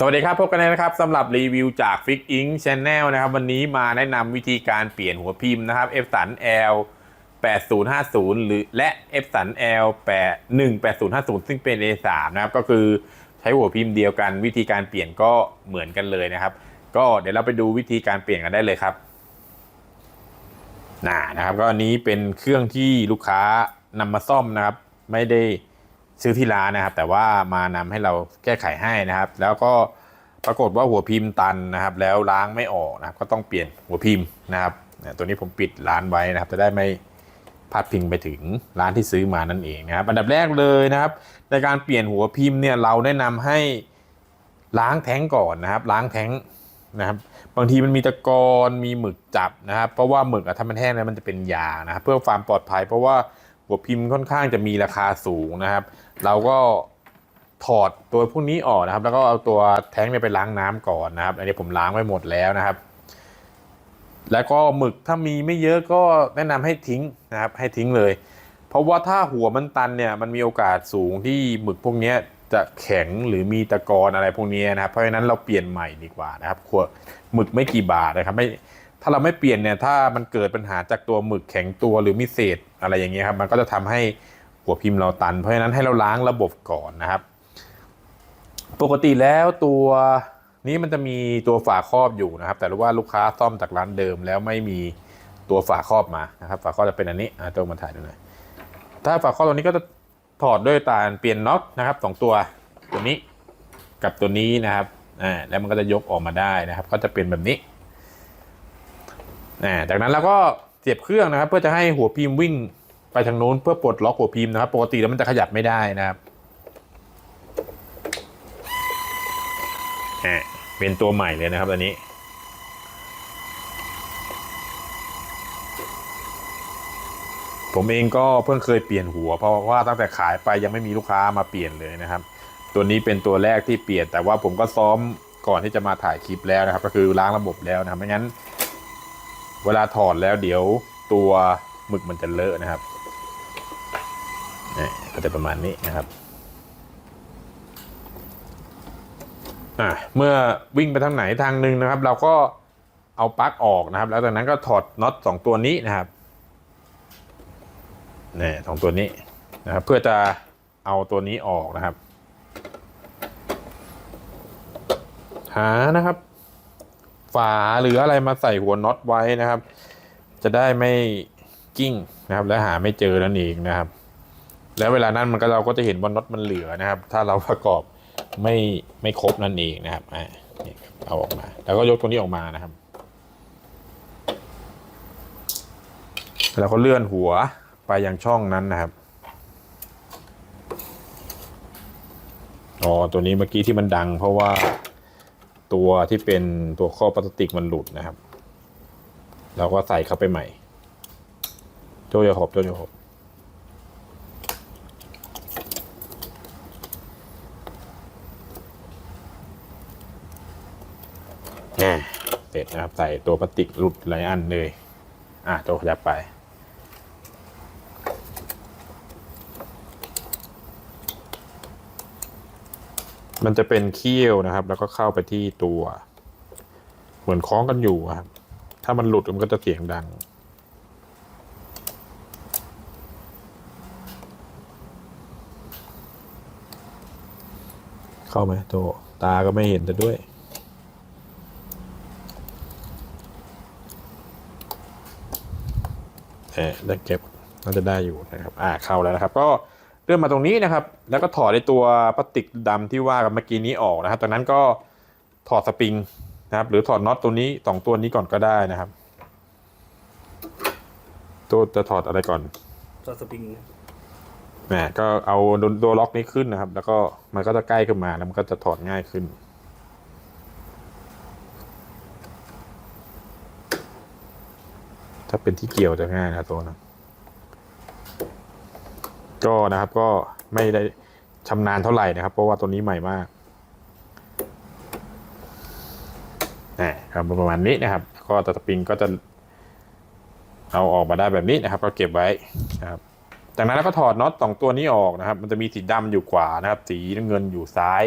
สวัสดีครับ พบกันนะครับสำหรับรีวิวจาก f i x Inc Channel นะครับ วันนี้มาแนะนำวิธีการเปลี่ยนหัวพิมพ์นะครับ f 3 L 8050 หรือและ f 3 L 818050 ซึ่งเป็น A3 นะครับ ก็คือใช้หัวพิมพ์เดียวกัน วิธีการเปลี่ยนก็เหมือนกันเลยนะครับ ก็เดี๋ยวเราไปดูวิธีการเปลี่ยนกันได้เลยครับน่านะครับ ก็อันนี้เป็นเครื่องที่ลูกค้านำมาซ่อมนะครับ ไม่ได้ซื้อที่ร้านนะครับ แต่ว่ามานำให้เราแก้ไขให้นะครับ แล้วก็ ปรากฏว่าหัวพิมพ์ตันนะครับ แล้วล้างไม่ออกนะครับ ก็ต้องเปลี่ยนหัวพิมพ์นะครับตัวนี้ผมปิดร้านไว้นะครับ จะได้ไม่พัดพิงไปถึงร้านที่ซื้อมานั่นเองนะครับ อันดับแรกเลยนะครับ ในการเปลี่ยนหัวพิมพ์เนี่ยเราแนะนำให้ล้างแท้งก่อนนะครับ ล้างแท้งนะครับ บางทีมันมีตะกอนมีหมึกจับนะครับ เพราะว่าหมึกอะถ้ามันแห้งแล้วมันจะเป็นยางนะครับ เพื่อความปลอดภัย เพราะว่าหัวพิมพ์ค่อนข้างจะมีราคาสูงนะครับ เราก็ ถอดตัวพวกนี้ออกนะครับ แล้วก็เอาตัวแท้งเนี่ยไปล้างน้ำก่อนนะครับ อันนี้ผมล้างไว้หมดแล้วนะครับ แล้วก็หมึกถ้ามีไม่เยอะก็แนะนำให้ทิ้งนะครับ ให้ทิ้งเลย เพราะว่าถ้าหัวมันตันเนี่ยมันมีโอกาสสูงที่หมึกพวกนี้จะแข็งหรือมีตะกอนอะไรพวกนี้นะครับ เพราะฉะนั้นเราเปลี่ยนใหม่ดีกว่านะครับขวดหมึกไม่กี่บาทนะครับไม่ถ้าเราไม่เปลี่ยนเนี่ยถ้ามันเกิดปัญหาจากตัวหมึกแข็งตัวหรือมีเศษอะไรอย่างเงี้ยครับมันก็จะทำให้หัวพิมพ์เราตัน เพราะฉะนั้นให้เราล้างระบบก่อนนะครับ ปกติแล้วตัวนี้มันจะมีตัวฝาครอบอยู่นะครับ แต่รู้ว่าลูกค้าซ่อมจากร้านเดิมแล้วไม่มีตัวฝาครอบมานะครับ ฝาครอบจะเป็นอันนี้อะต้องมาถ่ายดูหน่อยถ้าฝาครอบตัวนี้ก็จะถอดด้วยการเปลี่ยนน็อตนะครับสองตัวตัวนี้กับตัวนี้นะครับอ่าแล้วมันก็จะยกออกมาได้นะครับ ก็จะเป็นแบบนี้อ่าจากนั้นเราก็เสียบเครื่องนะครับ เพื่อจะให้หัวพิมพ์วิ่งไปทางโน้นเพื่อปลดล็อกหัวพิมพ์นะครับ ปกติแล้วมันจะขยับไม่ได้นะครับ อ่าเป็นตัวใหม่เลยนะครับอันนี้ ผมเองก็เพิ่งเคยเปลี่ยนหัว เพราะว่าตั้งแต่ขายไปยังไม่มีลูกค้ามาเปลี่ยนเลยนะครับ ตัวนี้เป็นตัวแรกที่เปลี่ยน แต่ว่าผมก็ซ้อมก่อนที่จะมาถ่ายคลิปแล้วนะครับ ก็คือล้างระบบแล้วนะครับไม่งั้น เวลาถอดแล้วเดี๋ยวตัวหมึกมันจะเลอะนะครับนี่ก็จะประมาณนี้นะครับ อะเมื่อวิ่งไปทางไหนทางหนึ่งนะครับ เราก็เอาปลั๊กออกนะครับ แล้วจากนั้นก็ถอดน็อตสองตัวนี้นะครับนี่สองตัวนี้นะครับ เพื่อจะเอาตัวนี้ออกนะครับ หานะครับ ฝาหรืออะไรมาใส่หัวน็อตไว้นะครับ จะได้ไม่กิ้งนะครับ และหาไม่เจอนั่นเองนะครับ แล้วเวลานั้นมันก็เราก็จะเห็นว่าน็อตมันเหลือนะครับ ถ้าเราประกอบ ไม่ไม่ครบนั่นเองนะครับอ่านี่ครับเอาออกมา แล้วก็ยกตัวนี้ออกมานะครับ แล้วก็เลื่อนหัวไปยังช่องนั้นนะครับอ๋อตัวนี้เมื่อกี้ที่มันดัง เพราะว่าตัวที่เป็นตัวข้อพลาสติกมันหลุดนะครับ เราก็ใส่เข้าไปใหม่ โจยาขอบโจยาขอบ น่เส ร็จนะครับ ใส่ตัวพลาสติกหลุดหลายอันเลย อะตัวขยับไป มันจะเป็นเขี้ยวนะครับ แล้วก็เข้าไปที่ตัว เหมือนคล้องกันอยู่ครับ ถ้ามันหลุดมันก็จะเสียงดังเข้าไหมโตตาก็ไม่เห็นแต่ด้วย เออได้เก็บน่าจะได้อยู่นะครับอ่าเข้าแล้วนะครับ ก็เลื่อนมาตรงนี้นะครับ แล้วก็ถอดในตัวพลาสติกดำที่ว่ากันเมื่อกี้นี้ออกนะครับจากนั้นก็ถอดสปริงนะครับ หรือถอดน็อตตัวนี้สองตัวนี้ก่อนก็ได้นะครับตัวจะถอดอะไรก่อนตัวสปริงแหมก็เอาตัวล็อกนี้ขึ้นนะครับ แล้วก็มันก็จะใกล้ขึ้นมาแล้วมันก็จะถอดง่ายขึ้น ถ้าเป็นที่เกี่ยวจะง่ายนะตัวนะก็นะครับก็ไม่ได้ชำนาญเท่าไหร่นะครับ เพราะว่าตัวนี้ใหม่มากนะครับประมาณนี้นะครับ ก็ตัวสปริงก็จะเอาออกมาได้แบบนี้นะครับ ก็เก็บไว้นะครับ จากนั้นเราก็ถอดน็อตสองตัวนี้ออกนะครับ มันจะมีสีดำอยู่ขวานะครับ สีน้ำเงินอยู่ซ้าย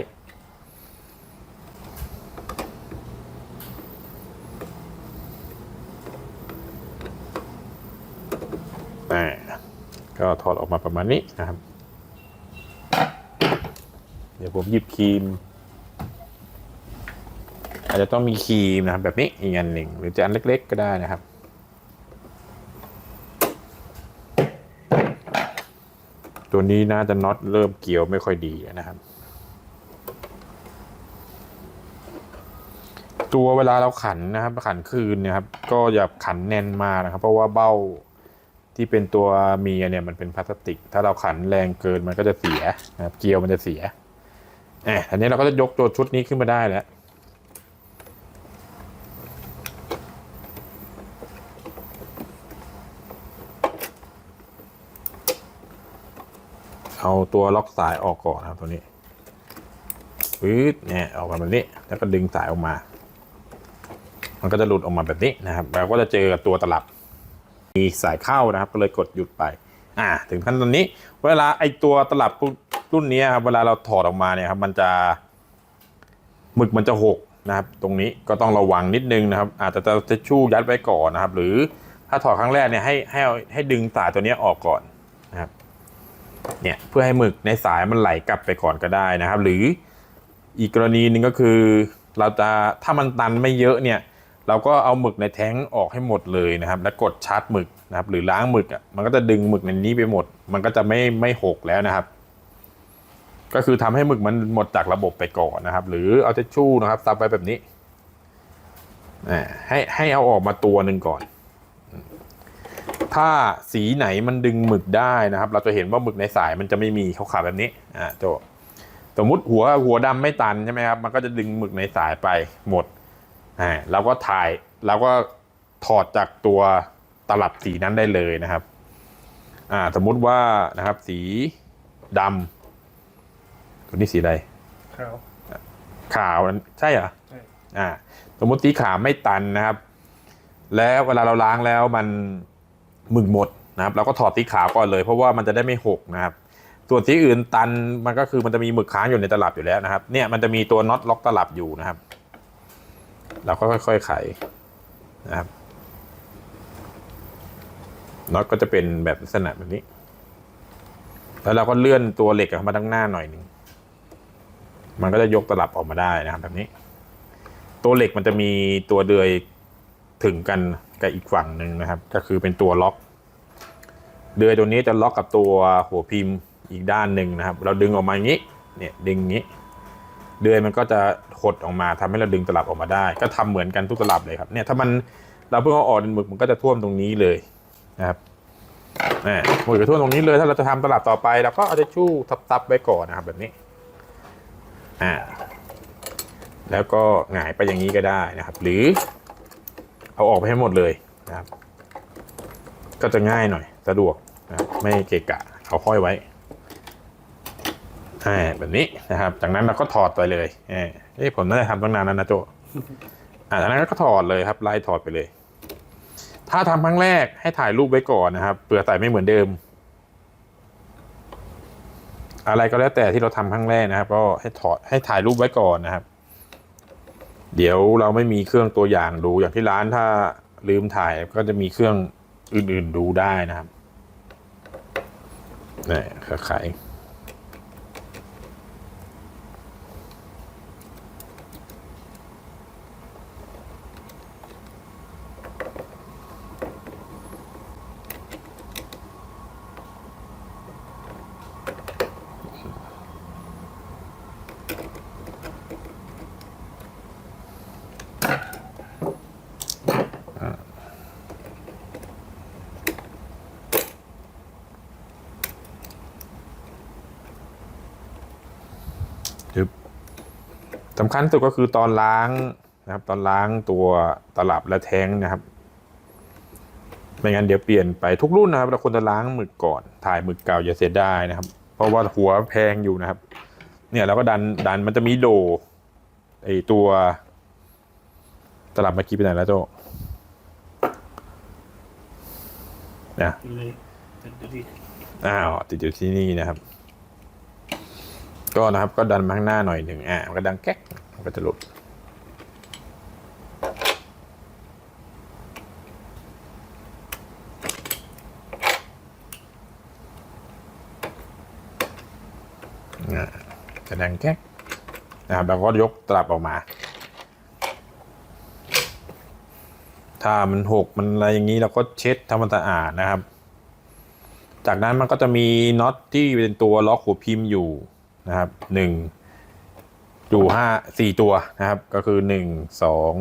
ก็ถอดออกมาประมาณนี้นะครับ เดี๋ยวผมหยิบครีม อาจจะต้องมีครีมนะครับแบบนี้อีกอันหนึ่งหรือจะอันเล็ก ๆ ก็ได้นะครับตัวนี้น่าจะน็อตเริ่มเกี่ยวไม่ค่อยดีนะครับ ตัวเวลาเราขันนะครับ ขันคืนเนะครับ ก็อย่าขันแน่นมากนะครับ เพราะว่าเบ้า ที่เป็นตัวเมียเนี่ยมันเป็นพลาสติก ถ้าเราขันแรงเกินมันก็จะเสียนะครับเกลียวมันจะเสียเอ่อันนี้เราก็จะยกตัวชุดนี้ขึ้นมาได้แล้วเอาตัวล็อกสายออกก่อนนะครับตัวนี้ปื๊ดเนี่ยออกมาแบบนี้ แล้วก็ดึงสายออกมา มันก็จะหลุดออกมาแบบนี้นะครับแล้วก็จะเจอกับตัวตลับ มีสายเข้านะครับ ก็เลยกดหยุดไป อ่า ถึงขั้นตอนนี้ เวลาไอตัวตลับรุ่นนี้ครับ เวลาเราถอดออกมาเนี่ยครับ มันจะหมึกมันจะหกนะครับ ตรงนี้ก็ต้องระวังนิดนึงนะครับ อาจจะจะชู่ยัดไว้ก่อนนะครับ หรือถ้าถอดครั้งแรกเนี่ยให้ให้ให้ดึงสายตัวนี้ออกก่อนนะครับ เนี่ยเพื่อให้หมึกในสายมันไหลกลับไปก่อนก็ได้นะครับ หรืออีกกรณีหนึ่งก็คือ เราจะถ้ามันตันไม่เยอะเนี่ย เราก็เอาหมึกในแท้งออกให้หมดเลยนะครับ แล้วกดชาร์จหมึกนะครับ หรือล้างหมึกอะมันก็จะดึงหมึกในนี้ไปหมด มันก็จะไม่ไม่หกแล้วนะครับ ก็คือทำให้หมึกมันหมดจากระบบไปก่อนนะครับ หรือเอาเทชชู่นะครับซับไว้แบบนี้ให้ให้เอาออกมาตัวหนึ่งก่อน ถ้าสีไหนมันดึงหมึกได้นะครับ เราจะเห็นว่าหมึกในสายมันจะไม่มีเขาวๆแบบนี้อ่าโจสมมุติหัวหัวดำไม่ตันใช่ไหมครับมันก็จะดึงหมึกในสายไปหมด อ่าเราก็ถ่ายเราก็ถอดจากตัวตลับสีนั้นได้เลยนะครับอ่าสมมุติว่านะครับ สีดำตัวนี้สีอะไรครับขาวใช่เหรอใช่อ่าสมมติสีขาวไม่ตันนะครับ แล้วเวลาเราล้างแล้วมันหมึกหมดนะครับ เราก็ถอดสีขาวก่อนเลย เพราะว่ามันจะได้ไม่หกนะครับส่วนสีอื่นตันมันก็คือมันจะมีหมึกค้างอยู่ในตลับอยู่แล้วนะครับ เนี่ยมันจะมีตัวน็อตล็อกตลับอยู่นะครับ เราก็ค่อยๆไขนะครับน็อตก็จะเป็นแบบลักษณะแบบนี้ แล้วเราก็เลื่อนตัวเหล็กออกมาด้านหน้าหน่อยหนึ่ง มันก็จะยกตลับออกมาได้นะครับ แบบนี้ ตัวเหล็กมันจะมีตัวเดือยถึงกันกับอีกฝั่งหนึ่งนะครับ ก็คือเป็นตัวล็อก เดือยตัวนี้จะล็อกกับตัวหัวพิมพ์อีกด้านหนึ่งนะครับ เราดึงออกมาอย่างนี้ เนี่ย ดึงอย่างนี้ เดือยมันก็จะหดออกมาทำให้เราดึงตลับออกมาได้ ก็ทำเหมือนกันทุกตลับเลยครับเนี่ยถ้ามันเราเพิ่งเอาออกเป็นหมึกมันก็จะท่วมตรงนี้เลยนะครับแหมหมึกจะท่วมตรงนี้เลย ถ้าเราจะทำตลับต่อไปเราก็เอาทิชชู่ทับๆไว้ก่อนนะครับแบบนี้อ่าแล้วก็หงายไปอย่างนี้ก็ได้นะครับ หรือเอาออกไปให้หมดเลยนะครับ ก็จะง่ายหน่อยสะดวกนะไม่เกะกะเอาห้อยไว้ อ่าแบบนี้นะครับ จากนั้นเราก็ถอดไปเลยเออเอ้ผมน่าจะทำตั้งนานแล้วนะโจอ่าจากนั้นก็ถอดเลยครับไล่ถอดไปเลย ถ้าทำครั้งแรกให้ถ่ายรูปไว้ก่อนนะครับเผื่อใส่ไม่เหมือนเดิม อะไรก็แล้วแต่ที่เราทำครั้งแรกนะครับ ก็ให้ถอดให้ถ่ายรูปไว้ก่อนนะครับ เดี๋ยวเราไม่มีเครื่องตัวอย่างดูอย่างที่ร้านถ้าลืมถ่ายก็จะมีเครื่องอื่นๆดูได้นะครับนี่ขาย สำคัญสุดก็คือตอนล้างนะครับ ตอนล้างตัวตลับและแท้งนะครับไม่งั้นเดี๋ยวเปลี่ยนไปทุกรุ่นนะครับเราควรจะล้างหมึกก่อนถ่ายหมึกเก่าอย่าเสียดายนะครับ เพราะว่าหัวแพงอยู่นะครับ เนี่ยเราก็ดันดันมันจะมีโดไอตัวตลับเมื่อกี้ไปไหนแล้วโจนะอยู่เลยดูดิอ้าวติดอยู่ที่นี่นะครับ ก็นะครับก็ดันมาข้างหน้าหน่อยหนึ่งอ่ามันก็ดังแก๊ก มันก็จะหลุด จะดังแก๊กนะครับแล้วก็ยกตลับออกมา ถ้ามันหกมันอะไรอย่างนี้เราก็เช็ดทำความสะอาดนะครับ จากนั้นมันก็จะมีน็อตที่เป็นตัวล็อกหัวพิมพ์อยู่นะครับหนึ่ง อยู่ห้าสี่ตัวนะครับ ก็คือหนึ่งสอง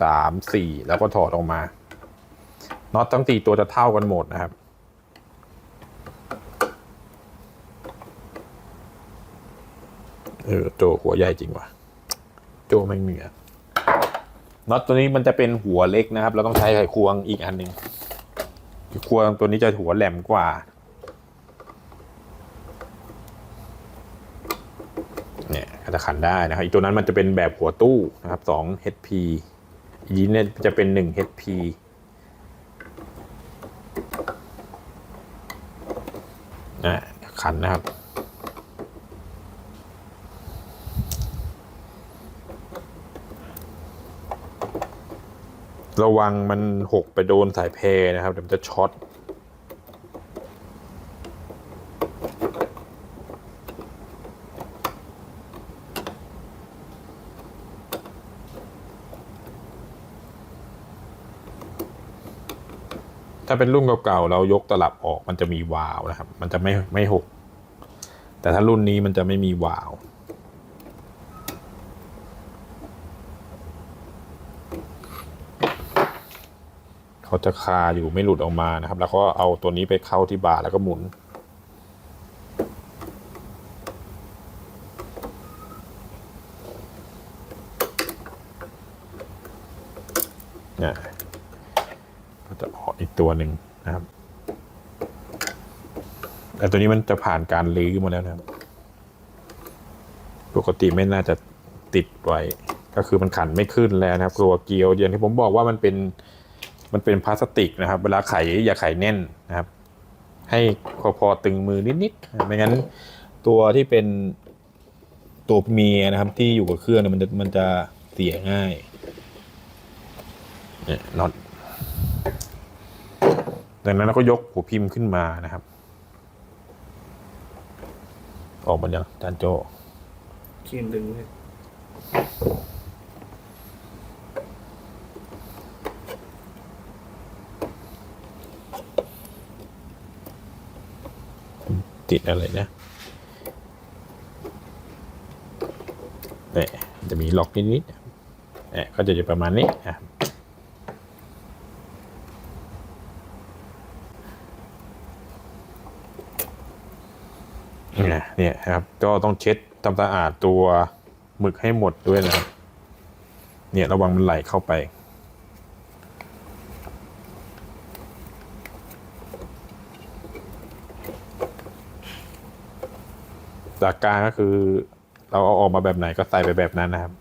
สามสี่แล้วก็ถอดออกมาน็อตทั้งสี่ตัวจะเท่ากันหมดนะครับ เออโจหัวใหญ่จริงว่ะ โจไม่งเหนือน็อตตัวนี้มันจะเป็นหัวเล็กนะครับ เราต้องใช้ไขควงอีกอันหนึ่งไขควงตัวนี้จะหัวแหลมกว่า เนี่ยก็ จะขันได้นะครับอีกตัวนั้นมันจะเป็นแบบหัวตู้นะครับสอง HP อีกนี้เนี่ยจะเป็นหนึ่ง HP นะขันนะครับ ระวังมันหกไปโดนสายเพนะครับเดี๋ยวมันจะช็อตาเป็นรุ่นเก่าๆเรายกตลับออกมันจะมีวาล์วนะครับ มันจะไม่ไม่หก แต่ถ้ารุ่นนี้มันจะไม่มีวาล์วเขาจะคาอยู่ไม่หลุดออกมานะครับ แล้วก็เอาตัวนี้ไปเข้าที่บาร์แล้วก็หมุน เนี่ยก็จะออกอีกตัวหนึ่งนะครับ แตัวนี้มันจะผ่านการลื้อมาแล้วนะครับ ปกติไม่น่าจะติดไว้ ก็คือมันขันไม่ขึ้นแล้วนะครับตัวเกลียวอย่างที่ผมบอกว่ามันเป็นมันเป็นพลาสติกนะครับ เวลาไขอย่าไขแน่นนะครับ ให้พอพอตึงมือนิดๆไม่งั้นตัวที่เป็นตัวเมียนะครับ ที่อยู่กับเครื่องเนี่ยมันจะมันจะเสียง่ายเนี่ยน็อตดังนั้นเราก็ยกหัวพิมพ์ขึ้นมานะครับ ออกมายังจานโจคีมดึงเนี่ยติดอะไรนะเนี่ยมันจะมีล็อกนิดๆเนี่ยก็จะอยู่ประมาณนี้นะครับ เนี่ยครับก็ต้องเช็ดทำสะอาดตัวหมึกให้หมดด้วยนะครับเนี่ยระวังมันไหลเข้าไปหลักการก็คือเราเอาออกมาแบบไหนก็ใส่ไปแบบนั้นนะครับ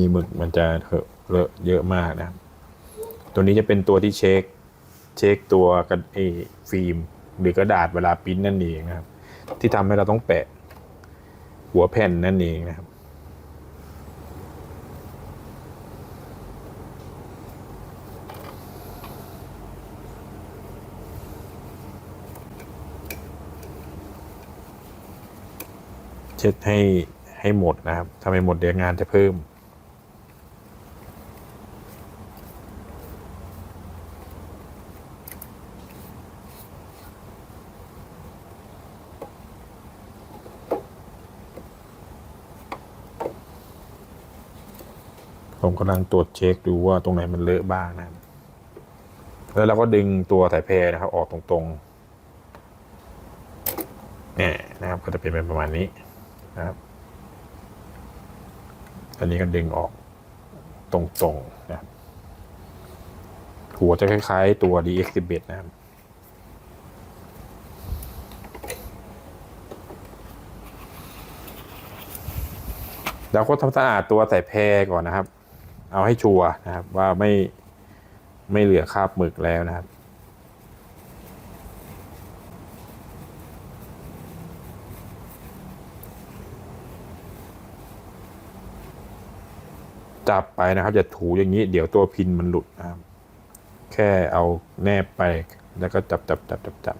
นี่หมึกมันจะเถอะเลอะเยอะมากนะครับ ตัวนี้จะเป็นตัวที่เช็ค เช็คตัวกันเอฟิล์ม หรือกระดาษเวลาปริ้นนั่นเองนะครับ ที่ทำให้เราต้องแปะ หัวแผ่นนั่นเองนะครับเช็ดให้ให้หมดนะครับ ถ้าไม่หมดเดี๋ยวงานจะเพิ่ม ผมกำลังตรวจเช็คดูว่าตรงไหนมันเลอะบ้างนะ แล้วเราก็ดึงตัวสายแพรนะครับ ออกตรงๆเนี่ยนะครับ ก็จะเป็นประมาณนี้นะครับ อันนี้ก็ดึงออกตรงๆนะครับหัวจะคล้ายๆตัว DX11 นะครับเราก็ทำสะอาดตัวสายแพรก่อนนะครับ เอาให้ชัวร์นะครับ ว่าไม่ไม่เหลือคราบหมึกแล้วนะครับ จับไปนะครับจะถูอย่างนี้ เดี๋ยวตัวพินมันหลุดนะครับ แค่เอาแนบไปแล้วก็จับจับจับจับจับ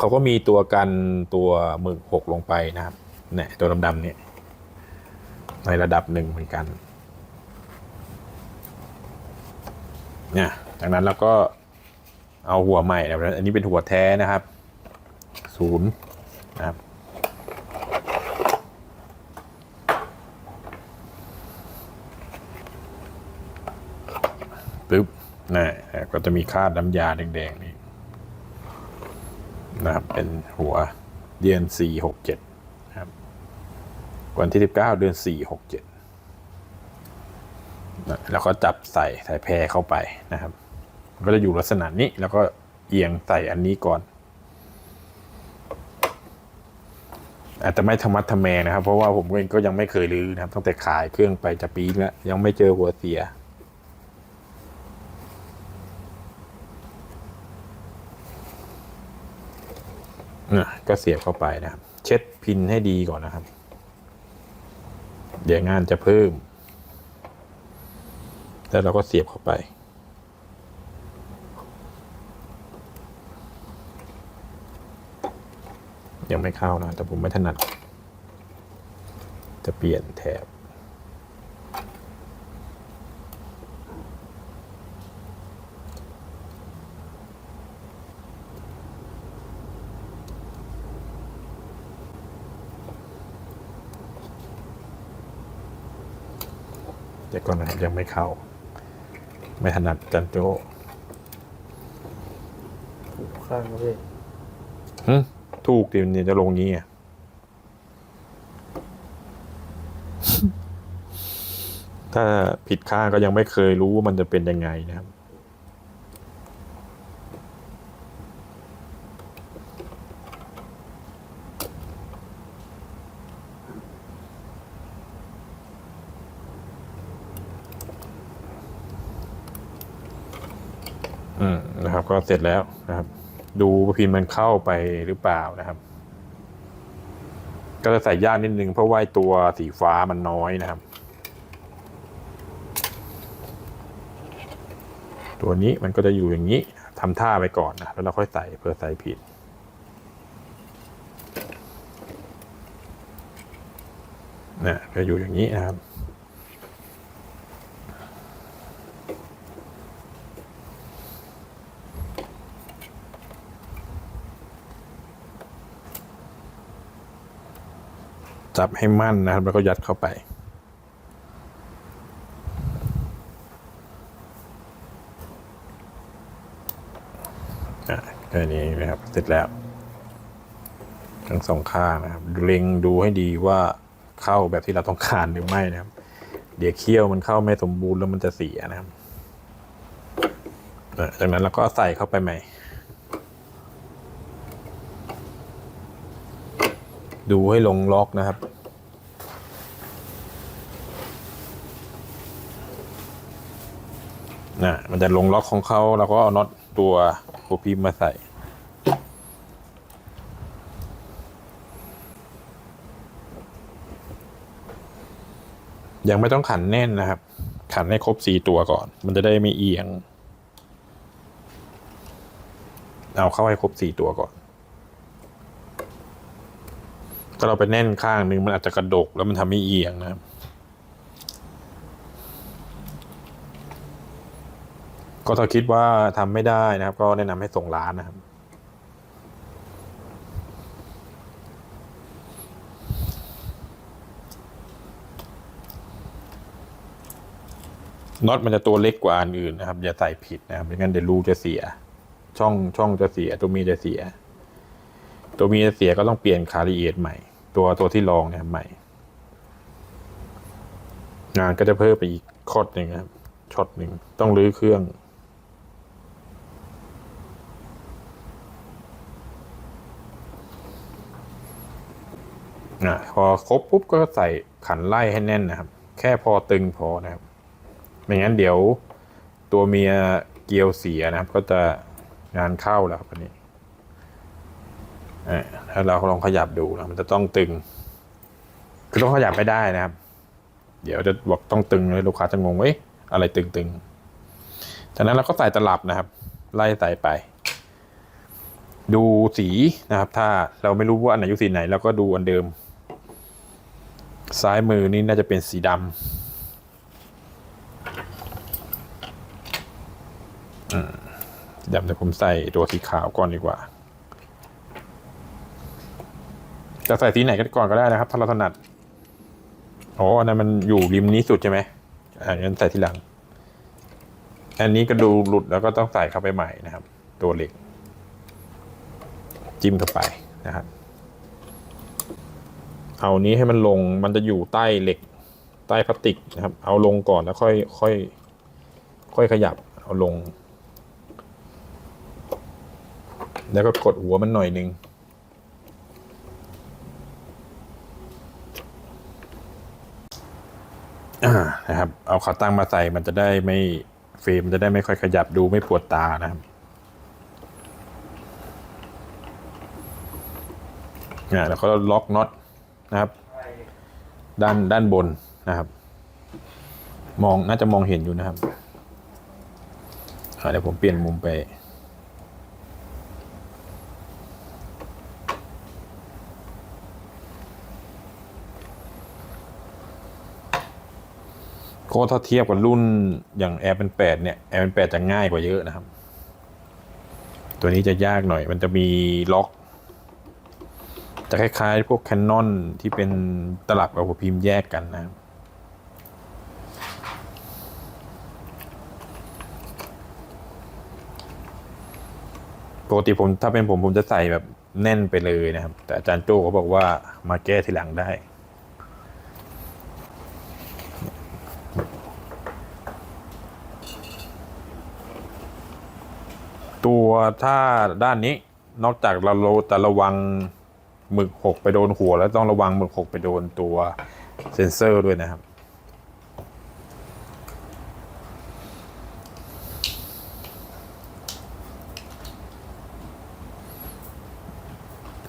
เขาก็มีตัวกันตัวหมึกหกลงไปนะครับเนี่ยตัวดำๆเนี่ยในระดับหนึ่งเหมือนกันเนี่ยจากนั้นเราก็เอาหัวใหม่นะครับอันนี้เป็นหัวแท้นะครับศูนย์นะครับปึ๊บนะก็จะมีคาดน้ำยาแดงๆนี่ นะครับ เป็นหัวเดือนสี่หกเจ็ดนะครับ วันที่สิบเก้าเดือนสี่หกเจ็ดแล้วก็จับใส่สายแพรเข้าไปนะครับก็จะอยู่ลักษณะนี้แล้วก็เอียงใส่อันนี้ก่อน อาจจะไม่ธรรมัดทแมนะครับ เพราะว่าผมเองก็ยังไม่เคยรื้อนะครับ ตั้งแต่ขายเครื่องไปจะปีแล้วยังไม่เจอหัวเสีย อะก็เสียบเข้าไปนะครับ เช็ดพินให้ดีก่อนนะครับ เดี๋ยวงานจะเพิ่ม แล้วเราก็เสียบเข้าไปยังไม่เข้านะ แต่ผมไม่ถนัด จะเปลี่ยนแถบ ดี๋ยวก่อนนะครับยังไม่เข้า ไม่ถนัดจันโจ้ข้างครับพี่หึถูกดิมันจะลงงี้อะถ้าผิดข้างก็ยังไม่เคยรู้ว่ามันจะเป็นยังไงนะครับ อืมนะครับ ก็เสร็จแล้วนะครับ ดูพิมพ์มันเข้าไปหรือเปล่านะครับ ก็จะใส่ยากนิดนึงเพราะว่าตัวสีฟ้ามันน้อยนะครับ ตัวนี้มันก็จะอยู่อย่างนี้ทำท่าไปก่อนนะแล้วเราค่อยใส่เพื่อใส่ผิดนะก็อยู่อย่างนี้นะครับ จับให้มั่นนะครับ แล้วก็ยัดเข้าไปอะแค่นี้นะครับ เสร็จแล้ว ทั้งสองข้างนะครับ เล็งดูให้ดีว่าเข้าแบบที่เราต้องการหรือไม่นะครับ เดี๋ยวเคี่ยวมันเข้าไม่สมบูรณ์แล้วมันจะเสียนะครับจากนั้นเราก็ใส่เข้าไปใหม่ ดูให้ลงล็อกนะครับ น่ะ มันจะลงล็อกของเขาเราก็เอาน็อตตัวหัวพิมพ์มาใส่ ยังไม่ต้องขันแน่นนะครับ ขันให้ครบสี่ตัวก่อน มันจะได้ไม่เอียง เอาเข้าให้ครบสี่ตัวก่อนถ้าเราไปแน่นข้างหนึ่งมันอาจจะกระดกแล้วมันทำให้เอียงนะครับ ก็ถ้าคิดว่าทำไม่ได้นะครับ ก็แนะนำให้ส่งร้านนะครับ น็อตมันจะตัวเล็กกว่าอันอื่นนะครับ อย่าใส่ผิดนะครับไม่งั้นเดี๋ยวรูจะเสีย ช่องช่องจะเสีย ตัวมีจะเสีย ตัวมีจะเสียก็ต้องเปลี่ยนคาริเอทใหม่ ตัวตัวที่รองเนี่ยใหม่ งานก็จะเพิ่มไปอีกคอดหนึ่งครับช็อตหนึ่งต้องรื้อเครื่อง อะพอครบปุ๊บก็ใส่ขันไล่ให้แน่นนะครับ แค่พอตึงพอนะครับ ไม่งั้นเดี๋ยวตัวเมียเกลียวเสียนะครับ ก็จะงานเข้าแล้วครับอันนี้ถ้าเราลองขยับดูนะมันจะต้องตึง คือต้องขยับไม่ได้นะครับ เดี๋ยวจะบอกต้องตึงเลยลูกค้าจะงงว่าเอ๊ะอะไรตึงๆจากนั้นเราก็ใส่ตลับนะครับ ไล่ใส่ไป ดูสีนะครับ ถ้าเราไม่รู้ว่าอันไหนอยู่สีไหนเราก็ดูอันเดิม ซ้ายมือนี่น่าจะเป็นสีดำสีดำแต่ผมใส่ตัวสีขาวก่อนดีกว่า จะใส่สีไหนกันก่อนก็ได้นะครับ ถ้าเราถนัดอ๋ออันนั้นมันอยู่ริมนี้สุดใช่ไหมอ่างั้นใส่ทีหลัง อันนี้ก็ดูหลุดแล้วก็ต้องใส่เข้าไปใหม่นะครับ ตัวเหล็ก จิ้มเข้าไปนะครับ เอานี้ให้มันลงมันจะอยู่ใต้เหล็กใต้พลาสติกนะครับ เอาลงก่อนแล้วค่อยค่อย ค่อยขยับเอาลง แล้วก็กดหัวมันหน่อยหนึงอ่านะครับ เอาขาตั้งมาใส่มันจะได้ไม่เฟรมจะได้ไม่ค่อยขยับดูไม่ปวดตานะครับอ่แล้วก็ล็อกน็อต นะครับ ด้านด้านบนนะครับ มองน่าจะมองเห็นอยู่นะครับเดี๋ยวผมเปลี่ยนมุมไป ก็ถ้าเทียบกับรุ่นอย่าง Air เป็นแปดเนี่ย Air เป็นแปดจะง่ายกว่าเยอะนะครับ ตัวนี้จะยากหน่อย มันจะมีล็อก จะคล้ายๆ พวก Canon ที่เป็นตลับกับหัวพิมพ์แยกกันนะครับปกติผมถ้าเป็นผมผมจะใส่แบบแน่นไปเลยนะครับ แต่อาจารย์โจ้เขาบอกว่ามาแก้ทีหลังได้ ตัวถ้าด้านนี้นอกจากเราจะระวัง หมึกหกไปโดนหัว แล้วต้องระวังหมึกหกไปโดนตัวเซ็นเซอร์ด้วยนะครับ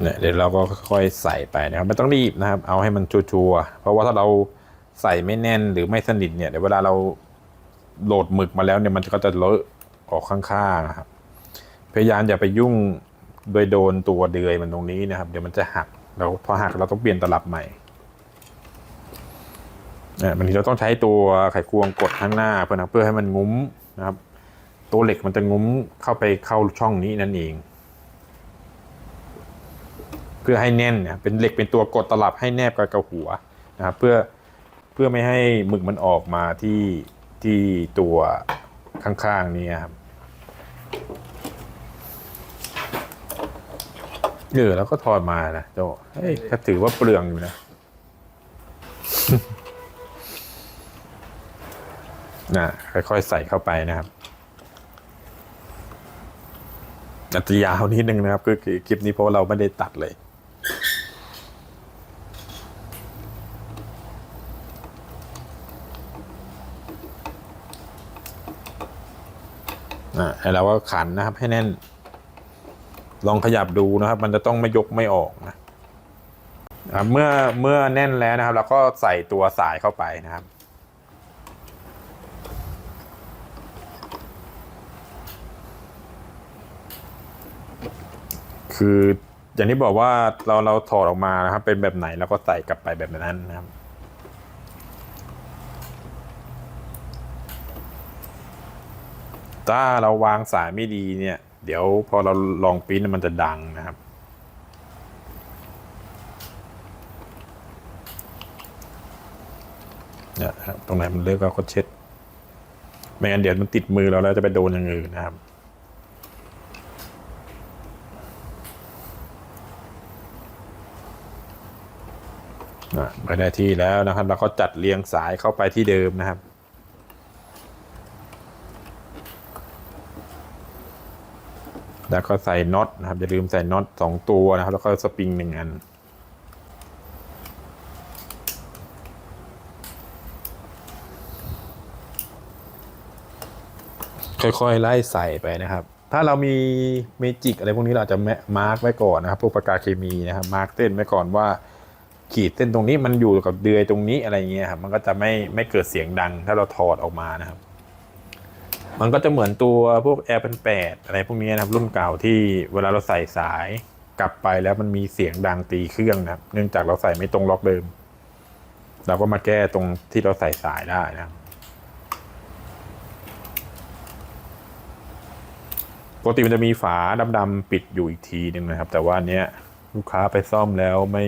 เนี่ยเดี๋ยวเราก็ค่อยใส่ไปนะครับไม่ต้องรีบนะครับ เอาให้มันชัวร์ๆเพราะว่าถ้าเราใส่ไม่แน่นหรือไม่สนิทเนี่ยเดี๋ยวเวลาเราโหลดหมึกมาแล้วเนี่ยมันก็จะเลอะออกข้างๆนะครับพยายามอย่าไปยุ่ง โดยโดนตัวเดือยมันตรงนี้นะครับ เดี๋ยวมันจะหักเราพอหักเราต้องเปลี่ยนตลับใหม่เนี่ยบางทีเราต้องใช้ตัวไขควงกดข้างหน้าเพื่อนะเพื่อให้มันงุ้มนะครับ ตัวเหล็กมันจะงุ้มเข้าไปเข้าช่องนี้นั่นเอง เพื่อให้แน่นเนี่ยเป็นเหล็กเป็นตัวกดตลับให้แนบกับกระหัวนะครับเพื่อเพื่อไม่ให้หมึกมันออกมาที่ที่ตัวข้างๆนี้ครับ เออแล้วก็ทอดมานะโจเฮ้ยก็ถือว่าเปลืองอยู่นะนะค่อยๆใส่เข้าไปนะครับอาจจะยาวนิดนึงนะครับ คือคือคลิปนี้เพราะว่าเราไม่ได้ตัดเลยอ่าแล้วก็ขันนะครับให้แน่น ลองขยับดูนะครับ มันจะต้องไม่ยกไม่ออกนะเมื่อเมื่อแน่นแล้วนะครับ เราก็ใส่ตัวสายเข้าไปนะครับ คืออย่างที่บอกว่าเราเราถอดออกมานะครับ เป็นแบบไหนแล้วก็ใส่กลับไปแบบนั้นนะครับถ้าเราวางสายไม่ดีเนี่ย เดี๋ยวพอเราลองปิ้นมันจะดังนะครับ เนี่ยครับตรงไหนมันเลือกก็เช็ด ไม่งั้นเดี๋ยวมันติดมือเราแล้วจะไปโดนอย่างอื่นนะครับอะไปได้ที่แล้วนะครับแล้วก็จัดเรียงสายเข้าไปที่เดิมนะครับ แล้วก็ใส่น็อตนะครับอย่าลืมใส่น็อตสองตัวนะครับ แล้วก็สปริงหนึ่งอันค่อยๆไล่ใส่ไปนะครับ ถ้าเรามีเมจิกอะไรพวกนี้เราจะแมมาร์กไว้ก่อนนะครับพวกปากกาเคมีนะครับมาร์กเส้นไว้ก่อนว่า ขีดเส้นตรงนี้มันอยู่กับเดือยตรงนี้อะไรเงี้ยครับมันก็จะไม่ไม่เกิดเสียงดังถ้าเราถอดออกมานะครับ มันก็จะเหมือนตัวพวก Air เป็นแปดอะไรพวกนี้นะครับรุ่นเก่าที่เวลาเราใส่สายกลับไปแล้วมันมีเสียงดังตีเครื่องนะครับเนื่องจากเราใส่ไม่ตรงล็อกเดิม เราก็มาแก้ตรงที่เราใส่สายได้นะครับปกติมันจะมีฝาดำๆปิดอยู่อีกทีหนึ่งนะครับ แต่ว่านเนี้ยลูกค้าไปซ่อมแล้วไม่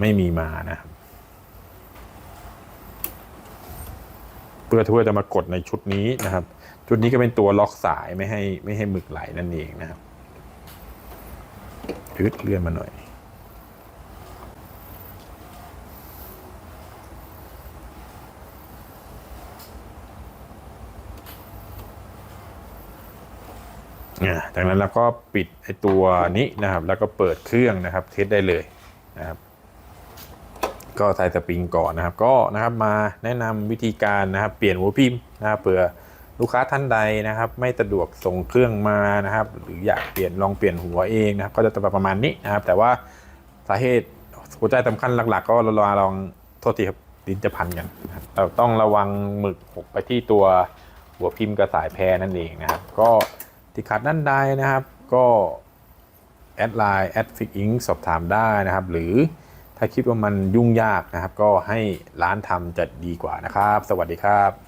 ไม่มีมานะครับเพื่อที่ว่าจะมากดในชุดนี้นะครับ ชุดนี้ก็เป็นตัวล็อกสายไม่ให้ไม่ให้หมึกไหลนั่นเองนะครับยึดเลื่อนมาหน่อย จากนั้นเราก็ปิดไอตัวนี้นะครับ แล้วก็เปิดเครื่องนะครับ เทสได้เลยนะครับก็ใส่สปริงก่อนนะครับ ก็นะครับมาแนะนำวิธีการนะครับ เปลี่ยนหัวพิมพ์นะครับเผื่อ ลูกค้าท่านใดนะครับ ไม่สะดวกส่งเครื่องมานะครับ หรืออยากเปลี่ยนลองเปลี่ยนหัวเองนะครับ ก็จะประมาณนี้นะครับ แต่ว่าสาเหตุหัวใจสำคัญหลัก ๆ ก็เราลองโทษทีครับลิ้นจะพันกันเราต้องระวังหมึกหกไปที่ตัวหัวพิมพ์กระสายแพรนั่นเองนะครับ ก็ติดขัดด้านใดนะครับ ก็แอดไลน์แอดฟิกอิงสอบถามได้นะครับ หรือถ้าคิดว่ามันยุ่งยากนะครับ ก็ให้ร้านทำจะดีกว่านะครับ สวัสดีครับ